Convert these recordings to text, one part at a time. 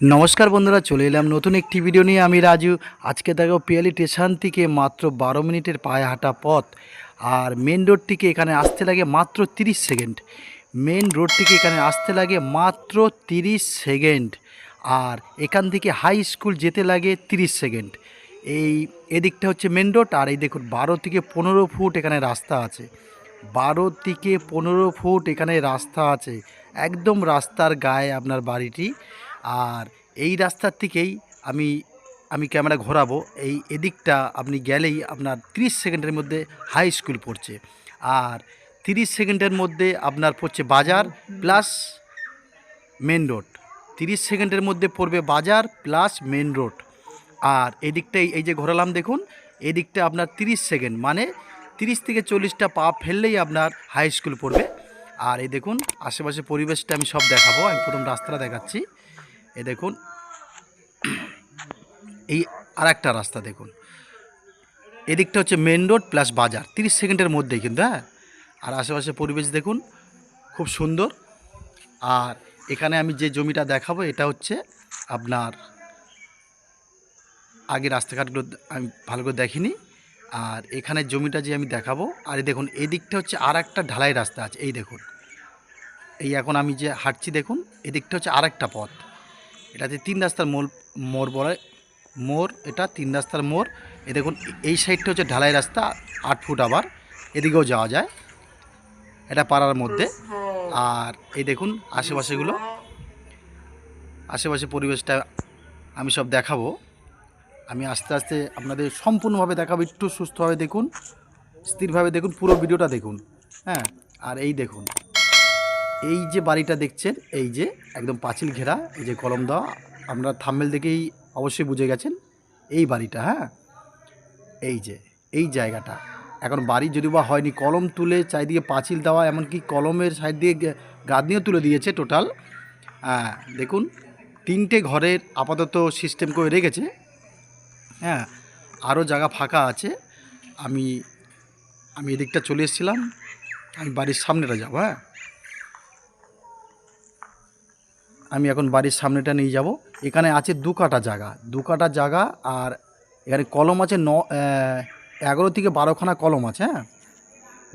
নমস্কার বন্ধুরা, চলে এলাম নতুন একটি ভিডিও নিয়ে। আমি রাজু। আজকে দেখো পিয়ালি স্টেশন থেকে মাত্র বারো মিনিটের পায়ে হাঁটা পথ। আর মেন রোড থেকে এখানে আসতে লাগে মাত্র তিরিশ সেকেন্ড মেন রোড থেকে এখানে আসতে লাগে মাত্র তিরিশ সেকেন্ড আর এখান থেকে হাই স্কুল যেতে লাগে তিরিশ সেকেন্ড এই এদিকটা হচ্ছে মেন রোড আর এই দেখুন বারো থেকে পনেরো ফুট এখানে রাস্তা আছে। বারো থেকে পনেরো ফুট এখানে রাস্তা আছে। একদম রাস্তার গায়ে আপনার বাড়িটি। আর এই রাস্তার থেকেই আমি আমি ক্যামেরা ঘোরাবো। এই এদিকটা আপনি গেলেই আপনার 30 সেকেন্ডের মধ্যে হাই স্কুল পড়ছে। আর 30 সেকেন্ডের মধ্যে আপনার পড়ছে বাজার প্লাস মেন রোড 30 সেকেন্ডের মধ্যে পড়বে বাজার প্লাস মেন রোড আর এদিকটাই এই যে ঘোরালাম দেখুন, এদিকটা আপনার 30 সেকেন্ড। মানে 30 থেকে চল্লিশটা পা ফেললেই আপনার হাই স্কুল পড়বে। আর এই দেখুন আশেপাশে পরিবেশটা আমি সব দেখাবো। আমি প্রথম রাস্তাটা দেখাচ্ছি। এ দেখুন, এই আর একটা রাস্তা দেখুন। এদিকটা হচ্ছে মেন রোড প্লাস বাজার। 30 সেকেন্ডের মধ্যেই কিন্তু হ্যাঁ? আর আশেপাশে পরিবেশ দেখুন, খুব সুন্দর। আর এখানে আমি যে জমিটা দেখাবো, এটা হচ্ছে আপনার আগে রাস্তাঘাটগুলো আমি ভালো করে দেখিনি। আর এখানে জমিটা যে আমি দেখাবো, আর দেখুন, এদিকটা হচ্ছে আর একটা ঢালাই রাস্তা আছে, এই দেখুন। এই এখন আমি যে হাঁটছি, দেখুন, এদিকটা হচ্ছে আর একটা পথ। এটাতে তিন রাস্তার মোড় মোড় বলে, মোড়, এটা তিন রাস্তার মোড়। এ দেখুন, এই সাইডটা হচ্ছে ঢালাই রাস্তা, আট ফুট আবার। এদিকেও যাওয়া যায়, এটা পাড়ার মধ্যে। আর এই দেখুন, আশেপাশেগুলো। আশেপাশে পরিবেশটা আমি সব দেখাবো। আমি আস্তে আস্তে আপনাদের সম্পূর্ণভাবে দেখাবো, একটু সুস্থভাবে দেখুন, স্থিরভাবে দেখুন, পুরো ভিডিওটা দেখুন। হ্যাঁ আর এই দেখুন। এই যে বাড়িটা দেখছেন, এই যে একদম পাঁচিল ঘেরা, এই যে কলম দেওয়া, আপনারা থাম্বেল দেখেই অবশ্যই বুঝে গেছেন এই বাড়িটা হ্যাঁ? এই যে, এই জায়গাটা। এখন বাড়ি যদি বা হয়নি, কলম তুলে চারিদিকে পাঁচিল দেওয়া, এমনকি কলমের সাইড দিয়ে গে- গাঁথনিও তুলে দিয়েছে টোটাল হ্যাঁ দেখুন, তিনটে ঘরের আপাতত সিস্টেম করে রেখেছে। হ্যাঁ আরও জায়গা ফাঁকা আছে। আমি আমি এদিকটা চলে এসেছিলাম। আমি বাড়ির সামনেটা যাব হ্যাঁ? আমি এখন বাড়ির সামনেটা নিয়ে যাব। এখানে আছে দু কাটা জায়গা, দু কাটা জায়গা আর এখানে কলম আছে ন এগারো থেকে বারোখানা কলম আছে হ্যাঁ?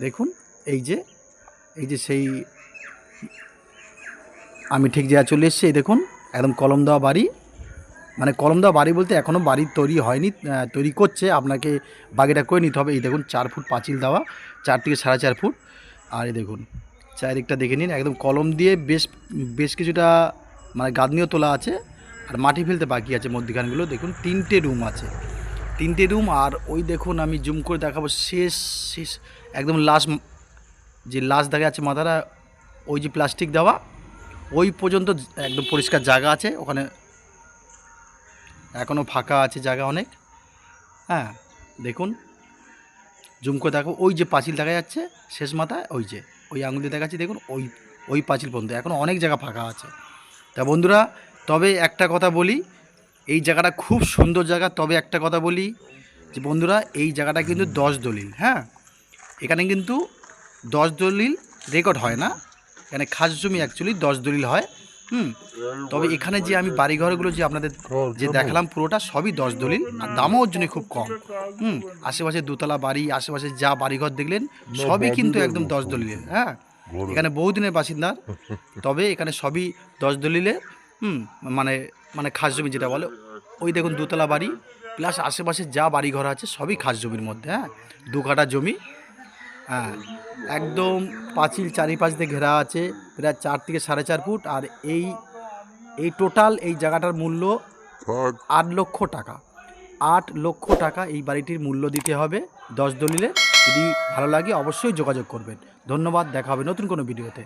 দেখুন, এই যে এই যে সেই, আমি ঠিক জায়গায় চলে এসেছি, এই দেখুন, একদম কলম দেওয়া বাড়ি। মানে কলম দেওয়া বাড়ি বলতে এখনও বাড়ি তৈরি হয়নি তৈরি করছে, আপনাকে বাগিটা করে নিতে হবে। এই দেখুন, চার ফুট পাঁচিল দেওয়া, চার থেকে সাড়ে চার ফুট। আর এই দেখুন, চারিদিকটা দেখে নিন, একদম কলম দিয়ে বেশ বেশ কিছুটা মানে গাঁদনিও তোলা আছে আর মাটি ফেলতে বাকি আছে মধ্যিখানগুলো। দেখুন, তিনটে রুম আছে। তিনটে রুম আর ওই দেখুন, আমি জুম করে দেখাবো শেষ শেষ, একদম লাস্ট যে লাস্ট দেখা যাচ্ছে মাথাটা, ওই যে প্লাস্টিক দেওয়া, ওই পর্যন্ত একদম পরিষ্কার জায়গা আছে। ওখানে এখনও ফাঁকা আছে জায়গা অনেক। হ্যাঁ দেখুন, জুম করে দেখো ওই যে পাঁচিল দেখা যাচ্ছে, শেষ মাথায়, ওই যে, ওই আঙুল দেখাচ্ছি, দেখুন, ওই ওই পাঁচিল পর্যন্ত। এখনও অনেক জায়গা ফাঁকা আছে। তা বন্ধুরা, তবে একটা কথা বলি, এই জায়গাটা খুব সুন্দর জায়গা, তবে একটা কথা বলি যে বন্ধুরা, এই জায়গাটা কিন্তু দশ দলিল হ্যাঁ? এখানে কিন্তু দশ দলিল রেকর্ড হয় না। এখানে খাস জমি অ্যাকচুয়ালি দশ দলিল হয়, হুম? তবে এখানে যে আমি বাড়িঘরগুলো যে আপনাদের যে দেখালাম পুরোটা, সবই দশ দলিল, আর দামও ওর জন্য খুব কম, হুম? আশেপাশে দোতলা বাড়ি, আশেপাশে যা বাড়িঘর দেখলেন, সবই কিন্তু একদম দশ দলিলের হ্যাঁ? এখানে বহুদিনের বাসিন্দা। তবে এখানে সবই দশ দলিলে হুম মানে মানে খাস জমি যেটা বলে ওই দেখুন দোতলা বাড়ি প্লাস আশেপাশে যা বাড়ি বাড়িঘর আছে সবই খাস জমির মধ্যে হ্যাঁ দু কাঠা জমি হ্যাঁ একদম পাঁচিল চারিপাশ দিয়ে ঘেরা আছে প্রায় চার থেকে সাড়ে চার ফুট আর এই এই টোটাল এই জায়গাটার মূল্য আট লক্ষ টাকা। আট লক্ষ টাকা এই বাড়িটির মূল্য দিতে হবে দশ দলিলে। যদি ভালো লাগে অবশ্যই যোগাযোগ করবেন। ধন্যবাদ দেখা হবে নতুন কোনো ভিডিওতে।